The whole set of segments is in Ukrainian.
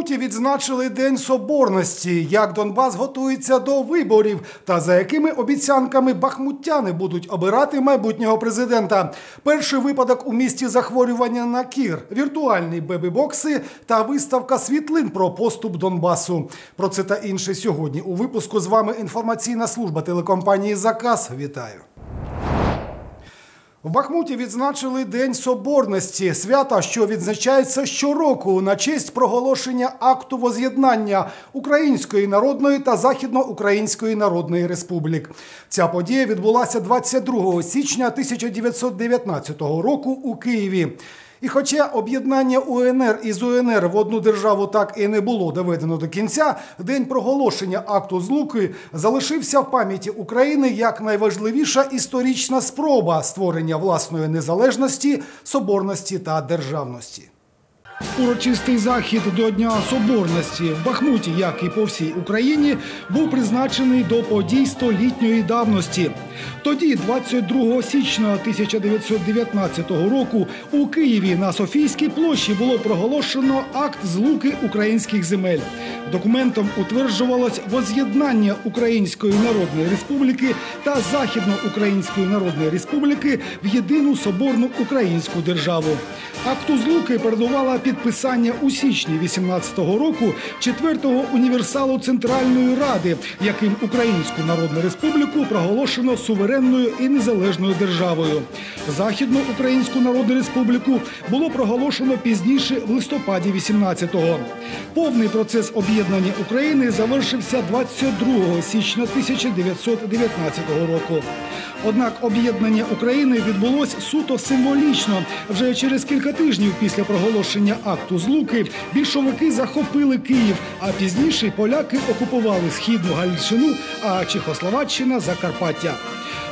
Бахмуті відзначили День Соборності. Як Донбас готується до виборів та за якими обіцянками бахмутяни будуть обирати майбутнього президента. Перший випадок у місті захворювання на кір, віртуальні бебі-бокси та виставка світлин про поступ Донбасу. Про це та інше сьогодні. У випуску з вами інформаційна служба телекомпанії Заказ. Вітаю. В Бахмуті відзначили День Соборності, свята, що відзначається щороку на честь проголошення акту воз'єднання Української народної та Західноукраїнської Народної Республік. Ця подія відбулася 22 січня 1919 року у Києві. І хоча об'єднання УНР із УНР в одну державу так і не було доведено до кінця, день проголошення акту злуки залишився в пам'яті України як найважливіша історична спроба створення власної незалежності, соборності та державності. Урочистий захід до Дня Соборності в Бахмуті, як і по всій Україні, був призначений до подій столітньої давності. Тоді, 22 січня 1919 року, у Києві на Софійській площі було проголошено акт злуки українських земель. Документом утверджувалось воз'єднання Української Народної Республіки та Західноукраїнської Народної Республіки в єдину соборну українську державу. Акту злуки передувала підписання у січні 18-го року четвертого універсалу Центральної Ради, яким Українську Народну Республіку проголошено суверенною і незалежною державою. Західноукраїнську Народну Республіку було проголошено пізніше в листопаді 18-го. Повний процес об'єднання України завершився 22 січня 1919 року. Однак об'єднання України відбулось суто символічно. Вже через кілька тижнів після проголошення акту злуки більшовики захопили Київ, а пізніше поляки окупували східну Галичину, а Чехословаччина Закарпаття.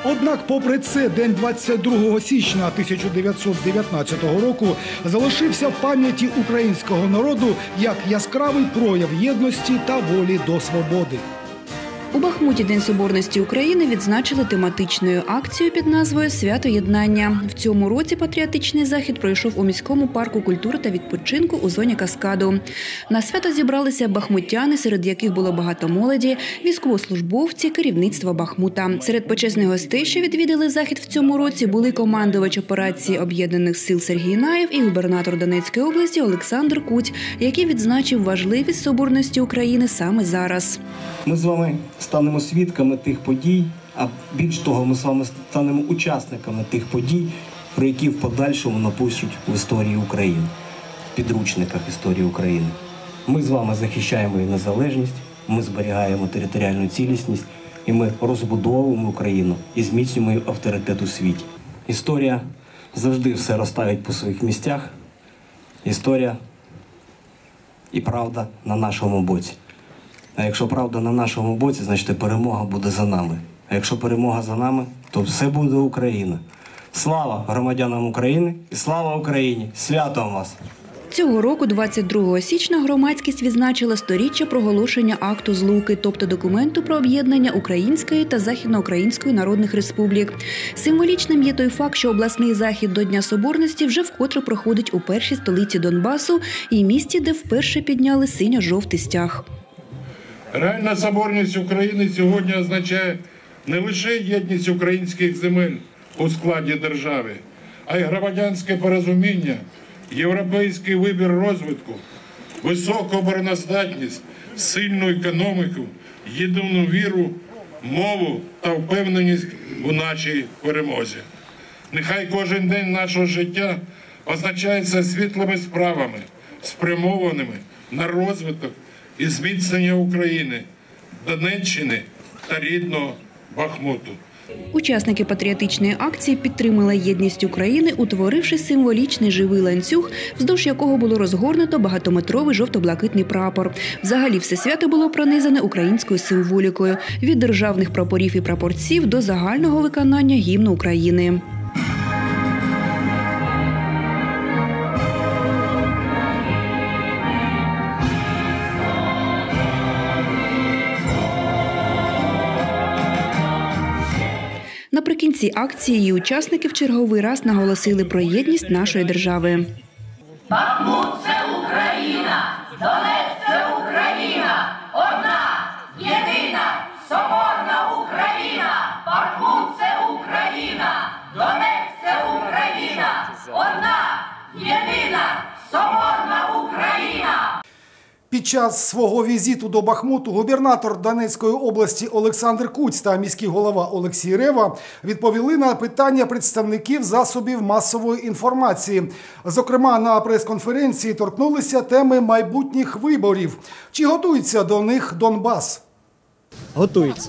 Однак, попри це, день 22 січня 1919 року залишився в пам'яті українського народу як яскравий прояв єдності та волі до свободи. У Бахмуті День Соборності України відзначили тематичною акцією під назвою Свято єднання. В цьому році патріотичний захід пройшов у міському парку культури та відпочинку у зоні каскаду. На свято зібралися бахмутяни, серед яких було багато молоді, військовослужбовці, керівництво Бахмута. Серед почесних гостей, що відвідали захід в цьому році, були командувач операції об'єднаних сил Сергій Наєв і губернатор Донецької області Олександр Куть, який відзначив важливість соборності України саме зараз. Ми з вами станемо свідками тих подій, а більш того, ми з вами станемо учасниками тих подій, про які в подальшому напишуть в історії України, в підручниках історії України. Ми з вами захищаємо її незалежність, ми зберігаємо територіальну цілісність і ми розбудовуємо Україну і зміцнюємо її авторитет у світі. Історія завжди все розставить по своїх місцях. Історія і правда на нашому боці. А якщо правда на нашому боці, значить перемога буде за нами. А якщо перемога за нами, то все буде Україна. Слава громадянам України і слава Україні! Святом вас! Цього року, 22 січня, громадськість відзначила сторіччя проголошення акту злуки, тобто документу про об'єднання Української та Західноукраїнської народних республік. Символічним є той факт, що обласний захід до Дня Соборності вже вкотре проходить у першій столиці Донбасу і місті, де вперше підняли синьо-жовтий стяг. Реальна соборність України сьогодні означає не лише єдність українських земель у складі держави, а й громадянське порозуміння, європейський вибір розвитку, високу обороноздатність, сильну економіку, єдину віру, мову та впевненість у нашій перемозі. Нехай кожен день нашого життя означається світлими справами, спрямованими на розвиток і зміцнення України, Донеччини та рідного Бахмуту. Учасники патріотичної акції підтримали єдність України, утворивши символічний живий ланцюг, вздовж якого було розгорнуто багатометровий жовто-блакитний прапор. Взагалі, все свято було пронизане українською символікою від державних прапорів і прапорців до загального виконання гімну України. Наприкінці акції її учасники в черговий раз наголосили про єдність нашої держави. Час свого візиту до Бахмуту губернатор Донецької області Олександр Куць та міський голова Олексій Рева відповіли на питання представників засобів масової інформації. Зокрема, на прес-конференції торкнулися теми майбутніх виборів. Чи готується до них Донбас? Готується.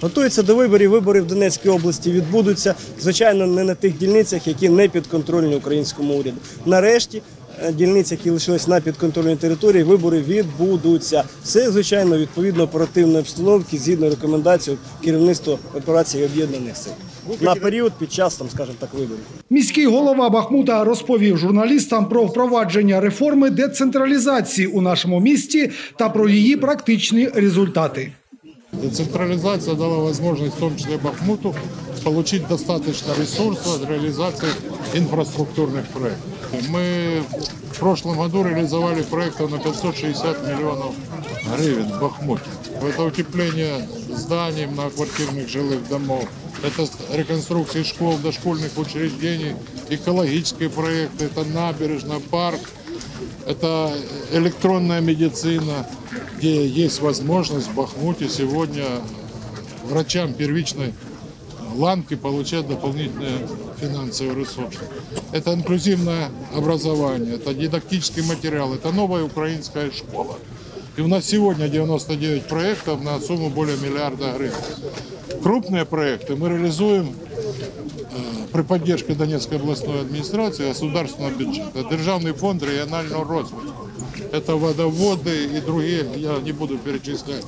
Готується до виборів. Вибори в Донецькій області відбудуться. Звичайно, не на тих дільницях, які не підконтрольні українському уряду. Нарешті, е, дільниці, які лишились на підконтрольній території, вибори відбудуться. Все, звичайно, відповідно оперативної обстановки, згідно рекомендацій керівництва операції об'єднаних сил. На період під час, там, скажімо так, виборів. Міський голова Бахмута розповів журналістам про впровадження реформи децентралізації у нашому місті та про її практичні результати. Децентрализация дала возможность, в том числе Бахмуту, получить достаточно ресурсов для реализации инфраструктурных проектов. Мы в прошлом году реализовали проектов на 560 миллионов гривен в Бахмуте. Это утепление зданий, многоквартирных жилых домов, это реконструкции школ, дошкольных учреждений, экологические проекты, это набережная, парк, это электронная медицина, где есть возможность в Бахмуте сегодня врачам первичной ланки получать дополнительные финансовые ресурсы. Это инклюзивное образование, это дидактический материал, это новая украинская школа. И у нас сегодня 99 проектов на сумму более миллиарда гривен. Крупные проекты мы реализуем э, при поддержке Донецкой областной администрации государственного бюджета. Державный фонд регионального развития. Это водоводы и другие, я не буду перечислять.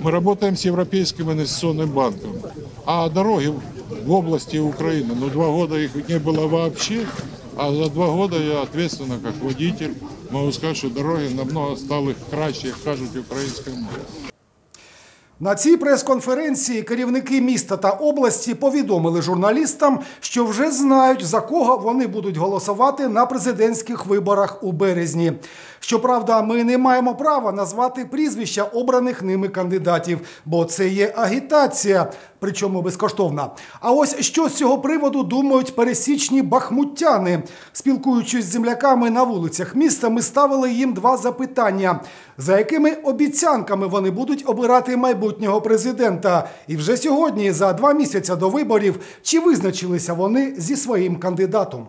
Мы работаем с Европейским инвестиционным банком. А дороги в области Украины, ну два года их не было вообще, а за два года я ответственно, как водитель, могу сказать, что дороги намного стали краще, як кажуть українською мовою. На цій прес-конференції керівники міста та області повідомили журналістам, що вже знають за кого вони будуть голосувати на президентських виборах у березні. Щоправда, ми не маємо права назвати прізвища обраних ними кандидатів, бо це є агітація, причому безкоштовна. А ось що з цього приводу думають пересічні бахмутяни. Спілкуючись з земляками на вулицях міста, ми ставили їм два запитання: за якими обіцянками вони будуть обирати майбутнього президента? І вже сьогодні, за два місяці до виборів, чи визначилися вони зі своїм кандидатом?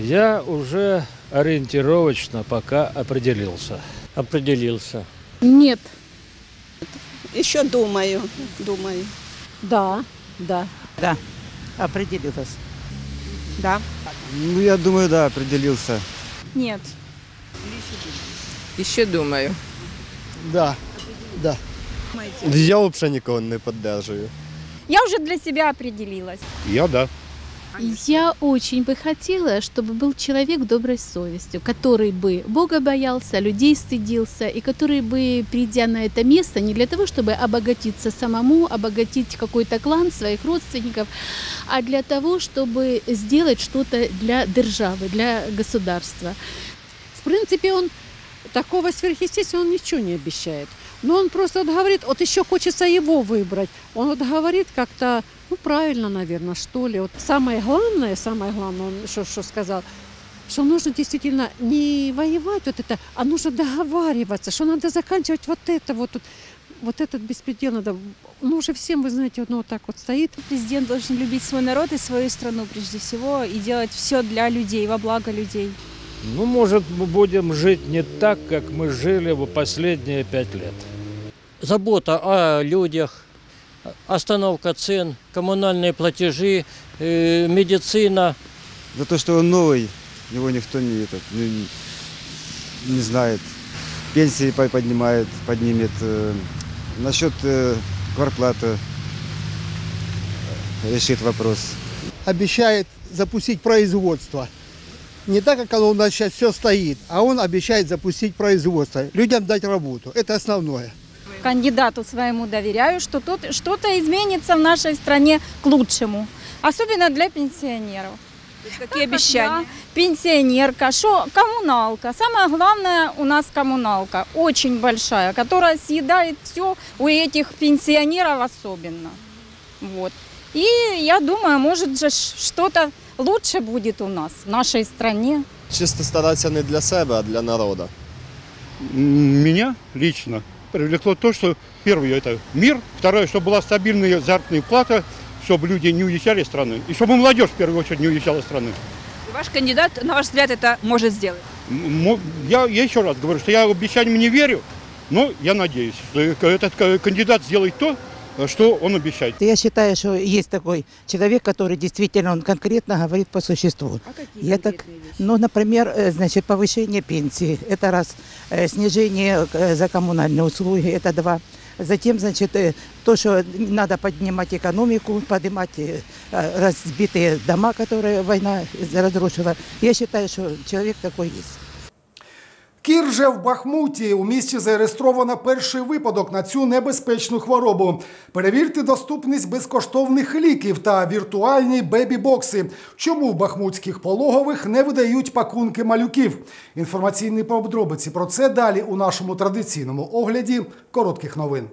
Я уже ориентировочно пока определился. Определився. Нет. Еще думаю, думаю. Да, да. Да, определилась. Да. Ну, я думаю, да, определился. Нет. Еще думаю. Да, да. Я взагалі нікого не піддержую. Я уже для себя определилась. Я да. Я очень бы хотела, чтобы был человек доброй совестью, который бы Бога боялся, людей стыдился, и который бы, придя на это место, не для того, чтобы обогатиться самому, обогатить какой-то клан своих родственников, а для того, чтобы сделать что-то для державы, для государства. В принципе, он такого сверхъестественного он ничего не обещает. Но он просто вот говорит, вот еще хочется его выбрать. Он вот говорит как-то, ну правильно, наверное, что ли. Вот самое главное, самое главное, он что, что сказал, что нужно действительно не воевать вот это, а нужно договариваться, что надо заканчивать вот это вот, вот, вот этот беспредел надо. Ну уже всем, вы знаете, ну вот так вот стоит. Президент должен любить свой народ и свою страну прежде всего и делать все для людей, во благо людей. Ну, может, мы будем жить не так, как мы жили в последние пять лет. Забота о людях, остановка цен, коммунальные платежи, э, медицина. За то, что он новый, его никто не, этот, не, не знает. Пенсии по- поднимает, поднимет. Э, насчет э, кварплаты решит вопрос. обещает запустить производство. Не так, как оно у нас сейчас все стоит, а он обещает запустить производство, людям дать работу. Это основное. Кандидату своему доверяю, что тут что-то изменится в нашей стране к лучшему, особенно для пенсионеров. Какие обещания? Пенсионерка, что коммуналка. Самое главное у нас коммуналка, очень большая, которая съедает все у этих пенсионеров особенно. Вот. И я думаю, может же что-то лучше будет у нас, в нашей стране. Чисто старатися не для себе, а для народу. Меня лично привлекло то, что первое это мир, второе, чтобы была стабильная заработная плата, чтобы люди не уезжали из страны, и чтобы молодежь в первую очередь не уезжала из страны. Ваш кандидат, на ваш взгляд, это может сделать? Я, я еще раз говорю, что я обещаниям не верю, но я надеюсь, что этот э, кандидат сделает то, что он обещает. Я считаю, что есть такой человек, который действительно он конкретно говорит по существу. Я так, ну, например, э, значит, повышение пенсии, это раз, Э, снижение э, за коммунальные услуги, это два. Затем, значит, э, то, что надо поднимать экономику, поднимать э, э, разбитые дома, которые война разрушила. Я считаю, что человек такой есть. Кір же в Бахмуті у місті зареєстровано перший випадок на цю небезпечну хворобу. Перевірте доступність безкоштовних ліків та віртуальні бебі-бокси. Чому в бахмутських пологових не видають пакунки малюків? Інформаційні подробиці про це далі у нашому традиційному огляді коротких новин.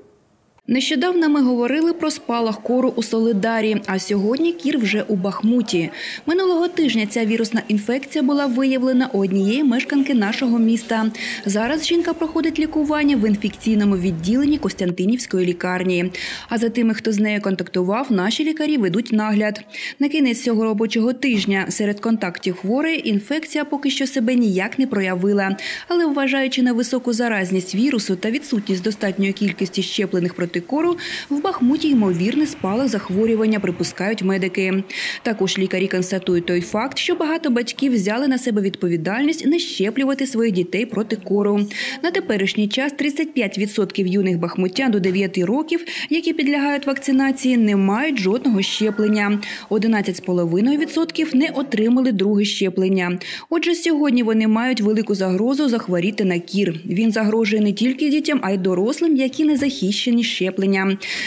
Нещодавно ми говорили про спалах кору у Солидарі, а сьогодні кір вже у Бахмуті. Минулого тижня ця вірусна інфекція була виявлена у однієї мешканки нашого міста. Зараз жінка проходить лікування в інфекційному відділенні Костянтинівської лікарні. А за тими, хто з нею контактував, наші лікарі ведуть нагляд. На кінець цього робочого тижня серед контактів хворої інфекція поки що себе ніяк не проявила. Але вважаючи на високу заразність вірусу та відсутність достатньої кількості щеплених проти кору, в Бахмуті ймовірний спалах захворювання, припускають медики. Також лікарі констатують той факт, що багато батьків взяли на себе відповідальність не щеплювати своїх дітей проти кору. На теперішній час 35% юних бахмутян до 9 років, які підлягають вакцинації, не мають жодного щеплення. 11,5% не отримали друге щеплення. Отже, сьогодні вони мають велику загрозу захворіти на кір. Він загрожує не тільки дітям, а й дорослим, які не захищені щепленням.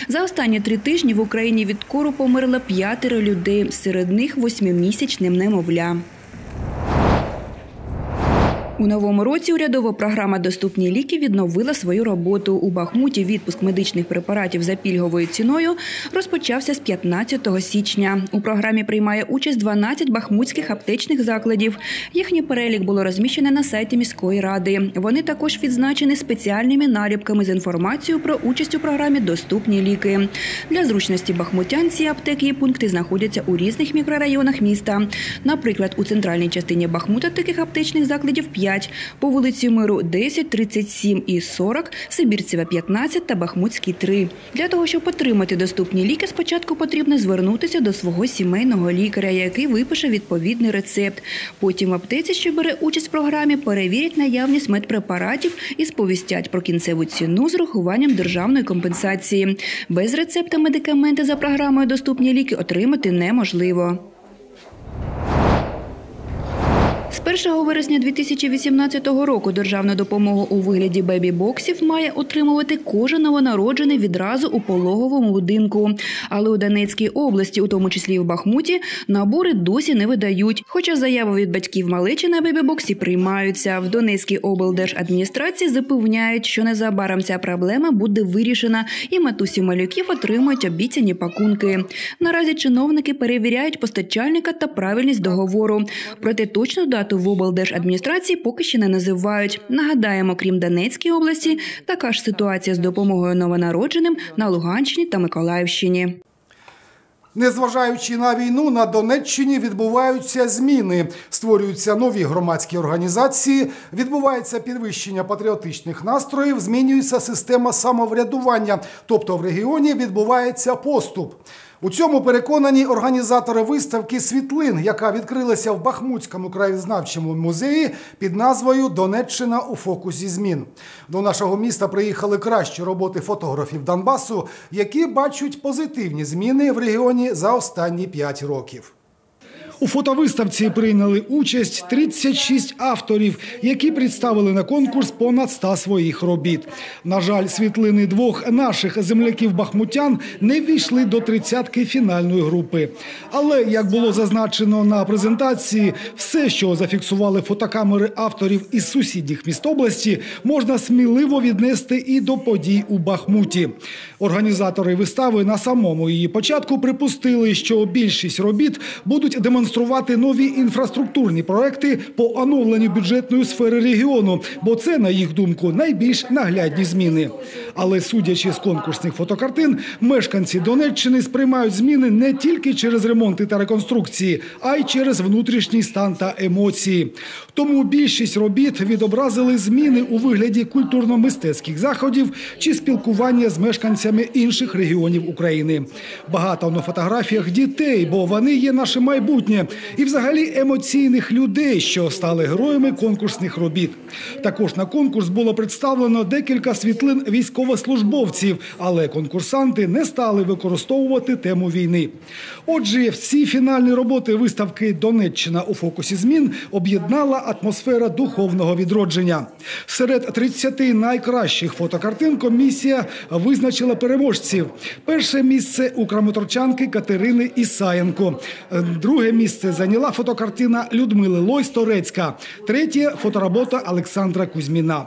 За останні три тижні в Україні від кору померло п'ятеро людей, серед них восьмимісячне немовля. У новому році урядова програма Доступні ліки відновила свою роботу. У Бахмуті відпуск медичних препаратів за пільговою ціною розпочався з 15 січня. У програмі приймає участь 12 бахмутських аптечних закладів. Їхній перелік було розміщене на сайті міської ради. Вони також відзначені спеціальними наліпками з інформацією про участь у програмі Доступні ліки. Для зручності бахмутян ці аптеки і пункти знаходяться у різних мікрорайонах міста. Наприклад, у центральній частині Бахмута таких аптечних закладів 5, по вулиці Миру 10, 37 і 40, Сибірцева 15 та Бахмутський 3. Для того, щоб отримати доступні ліки, спочатку потрібно звернутися до свого сімейного лікаря, який випише відповідний рецепт. Потім в аптеці, що бере участь в програмі, перевірять наявність медпрепаратів і сповістять про кінцеву ціну з урахуванням державної компенсації. Без рецепта медикаменти за програмою Доступні ліки отримати неможливо. 1 вересня 2018 року державну допомогу у вигляді бебі-боксів має отримувати кожен новонароджений відразу у пологовому будинку. Але у Донецькій області, у тому числі і в Бахмуті, набори досі не видають. Хоча заяви від батьків малечі на бебі-боксі приймаються. В Донецькій облдержадміністрації запевняють, що незабаром ця проблема буде вирішена, і матусі малюків отримують обіцяні пакунки. Наразі чиновники перевіряють постачальника та правильність договору. Проте точну дату в облдержадміністрації поки ще не називають. Нагадаємо, крім Донецької області, така ж ситуація з допомогою новонародженим на Луганщині та Миколаївщині. Незважаючи на війну, на Донеччині відбуваються зміни, створюються нові громадські організації, відбувається підвищення патріотичних настроїв, змінюється система самоврядування, тобто в регіоні відбувається поступ. У цьому переконані організатори виставки світлин, яка відкрилася в Бахмутському краєзнавчому музеї під назвою Донеччина у фокусі змін. До нашого міста приїхали кращі роботи фотографів Донбасу, які бачать позитивні зміни в регіоні за останні п'ять років. У фотовиставці прийняли участь 36 авторів, які представили на конкурс понад 100 своїх робіт. На жаль, світлини двох наших земляків-бахмутян не війшли до тридцятки фінальної групи. Але як було зазначено на презентації, все, що зафіксували фотокамери авторів із сусідніх міст області, можна сміливо віднести і до подій у Бахмуті. Організатори вистави на самому її початку припустили, що більшість робіт будуть демонструвати нові інфраструктурні проекти по оновленню бюджетної сфери регіону, бо це, на їх думку, найбільш наглядні зміни. Але судячи з конкурсних фотокартин, мешканці Донеччини сприймають зміни не тільки через ремонти та реконструкції, а й через внутрішній стан та емоції. Тому більшість робіт відобразили зміни у вигляді культурно-мистецьких заходів чи спілкування з мешканцями інших регіонів України. Багато на фотографіях дітей, бо вони є наше майбутнє, і взагалі емоційних людей, що стали героями конкурсних робіт. Також на конкурс було представлено декілька світлин військовослужбовців, але конкурсанти не стали використовувати тему війни. Отже, всі фінальні роботи виставки Донеччина у фокусі змін об'єднала атмосфера духовного відродження. Серед 30 найкращих фотокартин комісія визначила переможців. Перше місце у крамоторчанки Катерини Ісаєнко. Друге місце зайняла фотокартина Людмили Лойс-Торецька. Третє фоторобота Олександра Кузьміна.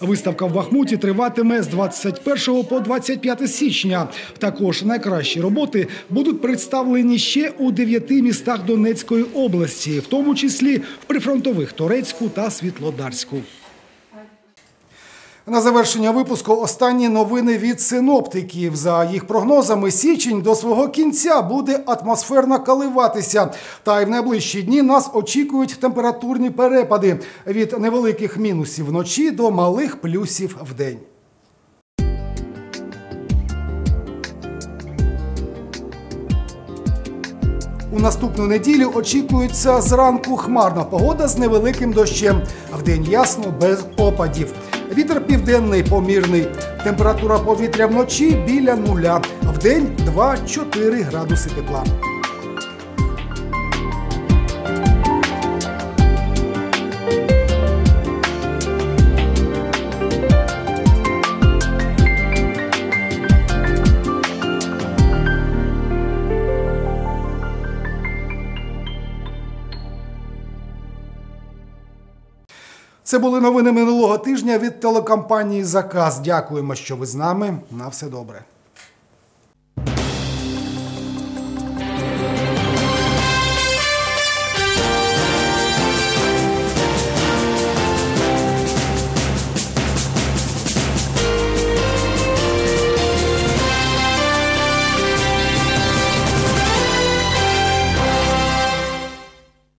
Виставка в Бахмуті триватиме з 21 по 25 січня. Також найкращі роботи будуть представлені ще у дев'яти містах Донецької області, в тому числі в прифронтових Торецьку та Світлодарську. На завершення випуску останні новини від синоптиків. За їх прогнозами, січень до свого кінця буде атмосферно коливатися. Та й в найближчі дні нас очікують температурні перепади від невеликих мінусів вночі до малих плюсів вдень. У наступну неділю очікується зранку хмарна погода з невеликим дощем. Вдень ясно без опадів. Вітер південний помірний. Температура повітря вночі біля нуля. Вдень 2-4 градуси тепла. Це були новини минулого тижня від телекомпанії Заказ. Дякуємо, що ви з нами. На все добре.